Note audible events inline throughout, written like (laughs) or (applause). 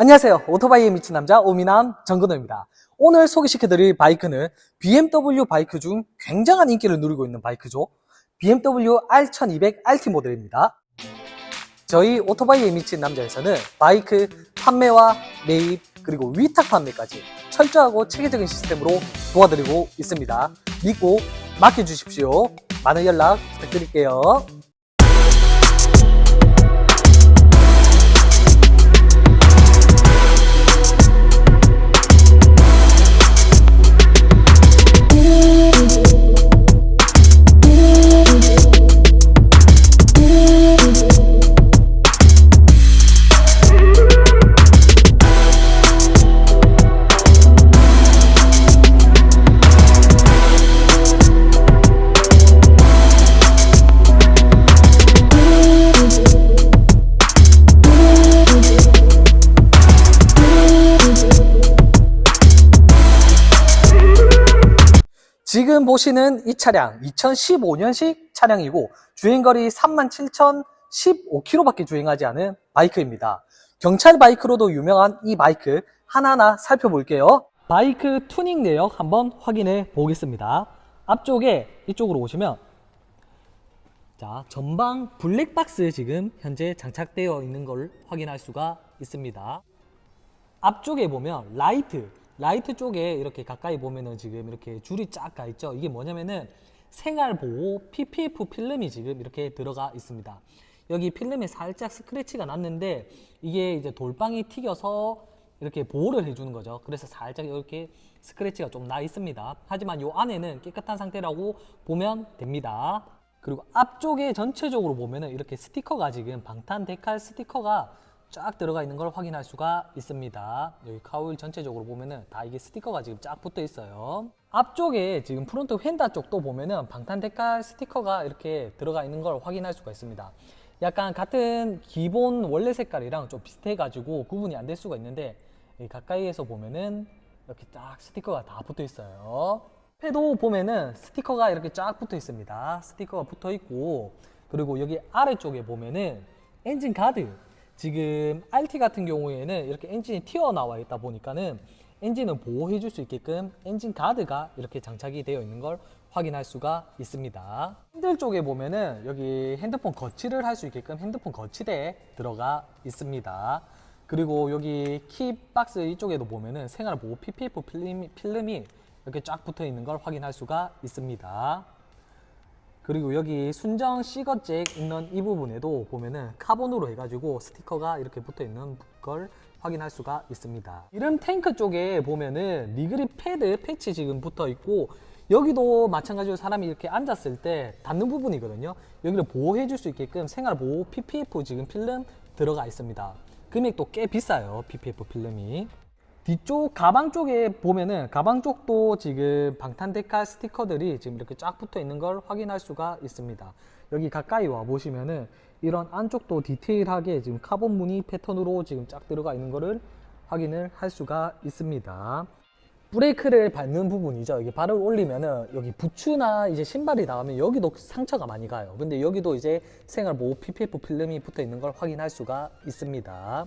안녕하세요. 오토바이에 미친 남자 오미남 정근호입니다. 오늘 소개시켜드릴 바이크는 BMW 바이크 중 굉장한 인기를 누리고 있는 바이크죠. BMW R1200 RT 모델입니다. 저희 오토바이에 미친 남자에서는 바이크 판매와 매입 그리고 위탁 판매까지 철저하고 체계적인 시스템으로 도와드리고 있습니다. 믿고 맡겨주십시오. 많은 연락 부탁드릴게요. 지금 보시는 이 차량 2015년식 차량이고 주행거리 37,015km밖에 주행하지 않은 바이크입니다. 경찰 바이크로도 유명한 이 바이크 하나하나 살펴볼게요. 바이크 튜닝 내역 한번 확인해 보겠습니다. 앞쪽에 이쪽으로 오시면 자 전방 블랙박스 지금 현재 장착되어 있는 걸 확인할 수가 있습니다. 앞쪽에 보면 라이트, 라이트 쪽에 이렇게 가까이 보면은 지금 이렇게 줄이 쫙 가 있죠. 이게 뭐냐면은 생활보호 PPF 필름이 지금 이렇게 들어가 있습니다. 여기 필름에 살짝 스크래치가 났는데 이게 이제 돌방이 튀겨서 이렇게 보호를 해주는 거죠. 그래서 살짝 이렇게 스크래치가 좀 나 있습니다. 하지만 이 안에는 깨끗한 상태라고 보면 됩니다. 그리고 앞쪽에 전체적으로 보면은 이렇게 스티커가 지금 방탄 데칼 스티커가 쫙 들어가 있는 걸 확인할 수가 있습니다. 여기 카울 전체적으로 보면은 다 이게 스티커가 지금 쫙 붙어 있어요. 앞쪽에 지금 프론트 휀다 쪽도 보면은 방탄 데칼 스티커가 이렇게 들어가 있는 걸 확인할 수가 있습니다. 약간 같은 기본 원래 색깔이랑 좀 비슷해가지고 구분이 안 될 수가 있는데 가까이에서 보면은 이렇게 딱 스티커가 다 붙어 있어요. 패도 보면은 스티커가 이렇게 쫙 붙어 있습니다. 스티커가 붙어 있고 그리고 여기 아래쪽에 보면은 엔진 가드 지금 RT 같은 경우에는 이렇게 엔진이 튀어나와 있다 보니까는 엔진을 보호해 줄 수 있게끔 엔진 가드가 이렇게 장착이 되어 있는 걸 확인할 수가 있습니다. 핸들 쪽에 보면은 여기 핸드폰 거치를 할 수 있게끔 핸드폰 거치대 들어가 있습니다. 그리고 여기 키 박스 이쪽에도 보면은 생활보호 PPF 필름이 이렇게 쫙 붙어 있는 걸 확인할 수가 있습니다. 그리고 여기 순정 시거잭 있는 이 부분에도 보면은 카본으로 해가지고 스티커가 이렇게 붙어 있는 걸 확인할 수가 있습니다. 이름 탱크 쪽에 보면은 리그립 패드 패치 지금 붙어 있고 여기도 마찬가지로 사람이 이렇게 앉았을 때 닿는 부분이거든요. 여기를 보호해 줄 수 있게끔 생활 보호 PPF 지금 필름 들어가 있습니다. 금액도 꽤 비싸요. PPF 필름이. 뒤쪽 가방 쪽에 보면은 가방 쪽도 지금 방탄 데칼 스티커들이 지금 이렇게 쫙 붙어 있는 걸 확인할 수가 있습니다. 여기 가까이 와 보시면은 이런 안쪽도 디테일하게 지금 카본 무늬 패턴으로 지금 쫙 들어가 있는 거를 확인을 할 수가 있습니다. 브레이크를 밟는 부분이죠. 여기 발을 올리면은 여기 부츠나 이제 신발이 닿으면 여기도 상처가 많이 가요. 근데 여기도 이제 생활 보호 PPF 필름이 붙어 있는 걸 확인할 수가 있습니다.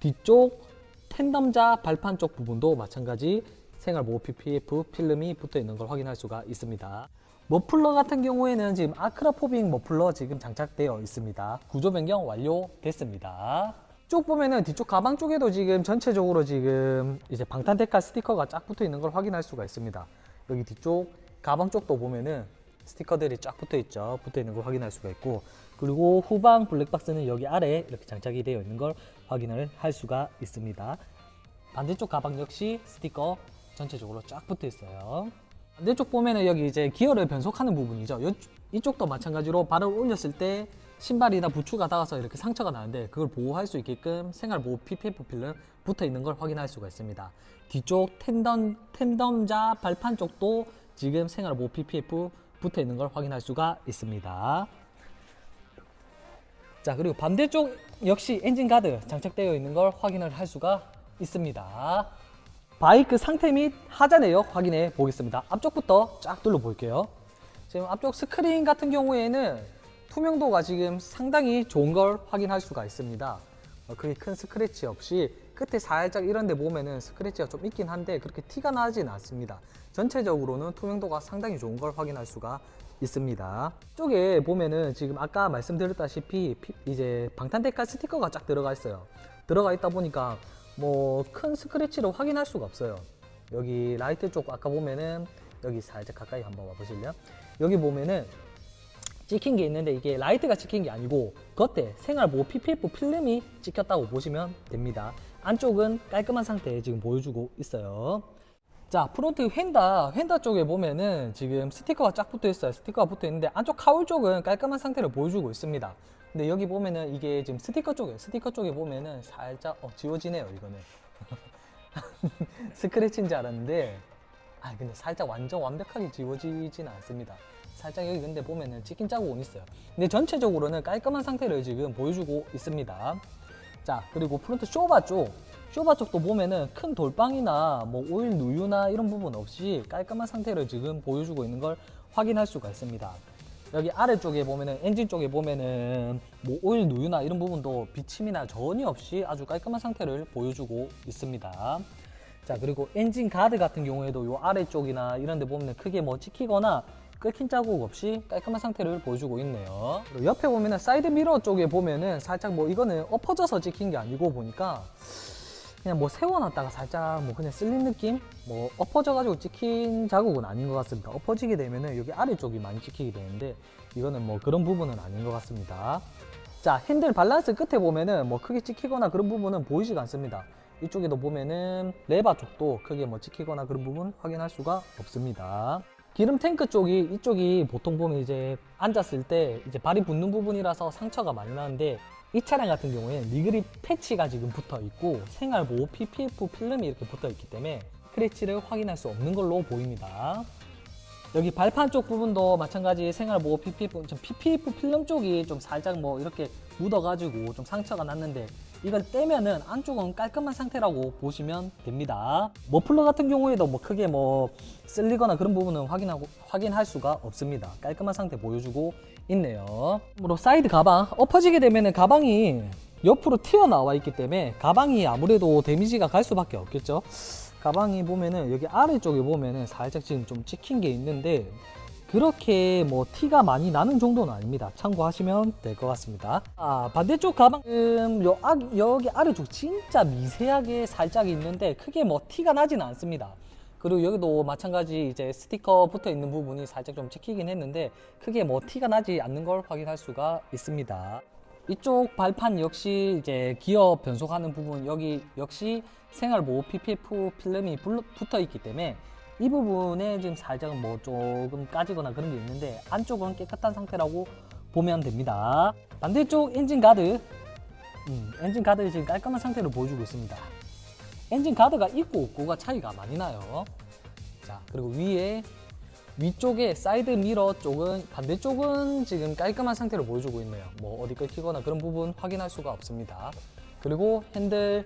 뒤쪽 텐덤자 발판 쪽 부분도 마찬가지 생활 보호 PPF 필름이 붙어 있는 걸 확인할 수가 있습니다. 머플러 같은 경우에는 지금 아크라포빙 머플러 지금 장착되어 있습니다. 구조 변경 완료됐습니다. 쭉 보면은 뒤쪽 가방 쪽에도 지금 전체적으로 지금 이제 방탄 데칼 스티커가 쫙 붙어 있는 걸 확인할 수가 있습니다. 여기 뒤쪽 가방 쪽도 보면은 스티커들이 쫙 붙어 있죠. 붙어 있는 걸 확인할 수가 있고 그리고 후방 블랙박스는 여기 아래 이렇게 장착이 되어 있는 걸 확인을 할 수가 있습니다. 반대쪽 가방 역시 스티커 전체적으로 쫙 붙어 있어요. 반대쪽 보면은 여기 이제 기어를 변속하는 부분이죠. 요- 이쪽도 마찬가지로 발을 올렸을 때 신발이나 부츠가 닿아서 이렇게 상처가 나는데 그걸 보호할 수 있게끔 생활 보호 PPF 필름 붙어 있는 걸 확인할 수가 있습니다. 뒤쪽 텐덤 텐덤자 발판 쪽도 지금 생활 보호 PPF 붙어 있는 걸 확인할 수가 있습니다. 자 그리고 반대쪽 역시 엔진 가드 장착되어 있는 걸 확인을 할 수가 있습니다. 바이크 상태 및 하자 내역 확인해 보겠습니다. 앞쪽부터 쫙 둘러 볼게요. 지금 앞쪽 스크린 같은 경우에는 투명도가 지금 상당히 좋은 걸 확인할 수가 있습니다. 어, 크게 큰 스크래치 없이 끝에 살짝 이런 데 보면은 스크래치가 좀 있긴 한데 그렇게 티가 나진 않습니다. 전체적으로는 투명도가 상당히 좋은 걸 확인할 수가 있습니다. 쪽에 보면은 지금 아까 말씀드렸다시피 피- 이제 방탄데칼 스티커가 쫙 들어가 있어요. 들어가 있다 보니까 뭐 큰 스크래치를 확인할 수가 없어요. 여기 라이트 쪽 아까 보면은 여기 살짝 가까이 한번 와보실래요? 여기 보면은 찍힌 게 있는데 이게 라이트가 찍힌 게 아니고 겉에 생활보호 PPF 필름이 찍혔다고 보시면 됩니다. 안쪽은 깔끔한 상태에 지금 보여주고 있어요. 자, 프론트 휀다, 휀다 쪽에 보면은 지금 스티커가 쫙 붙어 있어요. 스티커가 붙어 있는데 안쪽 카울 쪽은 깔끔한 상태를 보여주고 있습니다. 근데 여기 보면은 이게 지금 스티커 쪽에, 스티커 쪽에 보면은 살짝, 어, 지워지네요, 이거는. (laughs) 스크래치인 줄 알았는데, 아, 근데 살짝 완전 완벽하게 지워지진 않습니다. 살짝 여기 근데 보면은 찍힌 자국은 있어요. 근데 전체적으로는 깔끔한 상태를 지금 보여주고 있습니다. 자, 그리고 프론트 쇼바 쪽. 쇼바 쪽도 보면은 큰 돌빵이나 뭐 오일 누유나 이런 부분 없이 깔끔한 상태를 지금 보여주고 있는 걸 확인할 수가 있습니다. 여기 아래쪽에 보면은 엔진 쪽에 보면은 뭐 오일 누유나 이런 부분도 비침이나 전이 없이 아주 깔끔한 상태를 보여주고 있습니다. 자 그리고 엔진 가드 같은 경우에도 요 아래쪽이나 이런 데 보면 크게 뭐 찍히거나 끓힌 자국 없이 깔끔한 상태를 보여주고 있네요 옆에 보면은 사이드 미러 쪽에 보면은 살짝 뭐 이거는 엎어져서 찍힌 게 아니고 보니까 그냥 뭐 세워놨다가 살짝 뭐 그냥 쓸린 느낌? 뭐 엎어져가지고 찍힌 자국은 아닌 것 같습니다. 엎어지게 되면은 여기 아래쪽이 많이 찍히게 되는데 이거는 뭐 그런 부분은 아닌 것 같습니다. 자 핸들 밸런스 끝에 보면은 뭐 크게 찍히거나 그런 부분은 보이지가 않습니다. 이쪽에도 보면은 레바 쪽도 크게 뭐 찍히거나 그런 부분 확인할 수가 없습니다. 기름 탱크 쪽이 이쪽이 보통 보면 이제 앉았을 때 이제 발이 붙는 부분이라서 상처가 많이 나는데 이 차량 같은 경우에 미그립 패치가 지금 붙어 있고 생활보호 PPF 필름이 이렇게 붙어 있기 때문에 스크래치를 확인할 수 없는 걸로 보입니다. 여기 발판 쪽 부분도 마찬가지 생활 보호 PPF, 좀 PPF 필름 쪽이 좀 살짝 뭐 이렇게 묻어가지고 좀 상처가 났는데 이걸 떼면은 안쪽은 깔끔한 상태라고 보시면 됩니다. 머플러 같은 경우에도 뭐 크게 뭐 쓸리거나 그런 부분은 확인하고 확인할 수가 없습니다. 깔끔한 상태 보여주고 있네요. 그리고 사이드 가방 엎어지게 되면은 가방이 옆으로 튀어나와 있기 때문에 가방이 아무래도 데미지가 갈 수밖에 없겠죠. 가방이 보면은 여기 아래쪽에 보면은 살짝 지금 좀 찍힌 게 있는데 그렇게 뭐 티가 많이 나는 정도는 아닙니다. 참고하시면 될 것 같습니다. 아, 반대쪽 가방은 요 아, 여기 아래쪽 진짜 미세하게 살짝 있는데 크게 뭐 티가 나진 않습니다. 그리고 여기도 마찬가지 이제 스티커 붙어 있는 부분이 살짝 좀 찍히긴 했는데 크게 뭐 티가 나지 않는 걸 확인할 수가 있습니다. 이쪽 발판 역시 이제 기어 변속하는 부분 여기 역시 생활보호 PPF 필름이 불- 붙어 있기 때문에 이 부분에 지금 살짝 뭐 조금 까지거나 그런 게 있는데 안쪽은 깨끗한 상태라고 보면 됩니다. 반대쪽 엔진 가드, 음, 엔진 가드 지금 깔끔한 상태로 보여주고 있습니다. 엔진 가드가 있고 없고가 차이가 많이 나요. 자 그리고 위에 위쪽에 사이드 미러 쪽은 반대쪽은 지금 깔끔한 상태로 보여주고 있네요. 뭐 어디 끊기거나 그런 부분 확인할 수가 없습니다. 그리고 핸들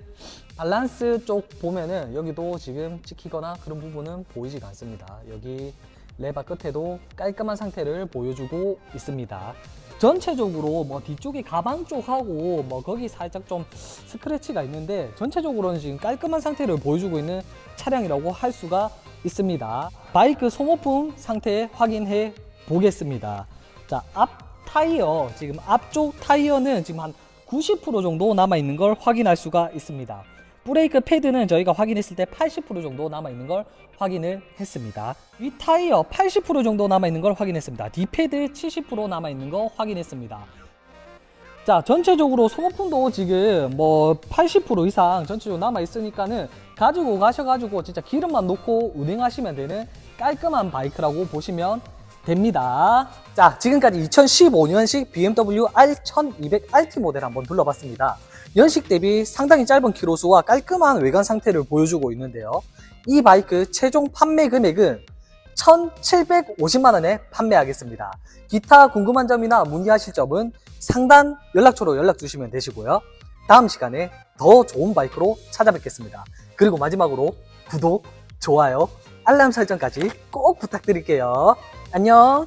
밸런스 쪽 보면은 여기도 지금 찍히거나 그런 부분은 보이지가 않습니다. 여기 레바 끝에도 깔끔한 상태를 보여주고 있습니다. 전체적으로 뭐 뒤쪽에 가방 쪽하고 뭐 거기 살짝 좀 스크래치가 있는데 전체적으로는 지금 깔끔한 상태를 보여주고 있는 차량이라고 할 수가 있습니다. 바이크 소모품 상태 확인해 보겠습니다. 자, 앞 타이어 지금 앞쪽 타이어는 지금 한 90% 정도 남아 있는 걸 확인할 수가 있습니다. 브레이크 패드는 저희가 확인했을 때 80% 정도 남아 있는 걸 확인을 했습니다. 위 타이어 80% 정도 남아 있는 걸 확인했습니다. 뒤 패드 70% 남아 있는 거 확인했습니다. 자, 전체적으로 소모품도 지금 뭐 80% 이상 전체적으로 남아 있으니까는 가지고 가셔가지고 진짜 기름만 넣고 운행하시면 되는 깔끔한 바이크라고 보시면 됩니다. 자, 지금까지 2015년식 BMW R1200RT 모델 한번 둘러봤습니다. 연식 대비 상당히 짧은 키로수와 깔끔한 외관 상태를 보여주고 있는데요. 이 바이크 최종 판매 금액은 1,750만원에 판매하겠습니다. 기타 궁금한 점이나 문의하실 점은 상단 연락처로 연락 주시면 되시고요. 다음 시간에 더 좋은 바이크로 찾아뵙겠습니다. 그리고 마지막으로 구독, 좋아요, 알람 설정까지 꼭 부탁드릴게요. 안녕!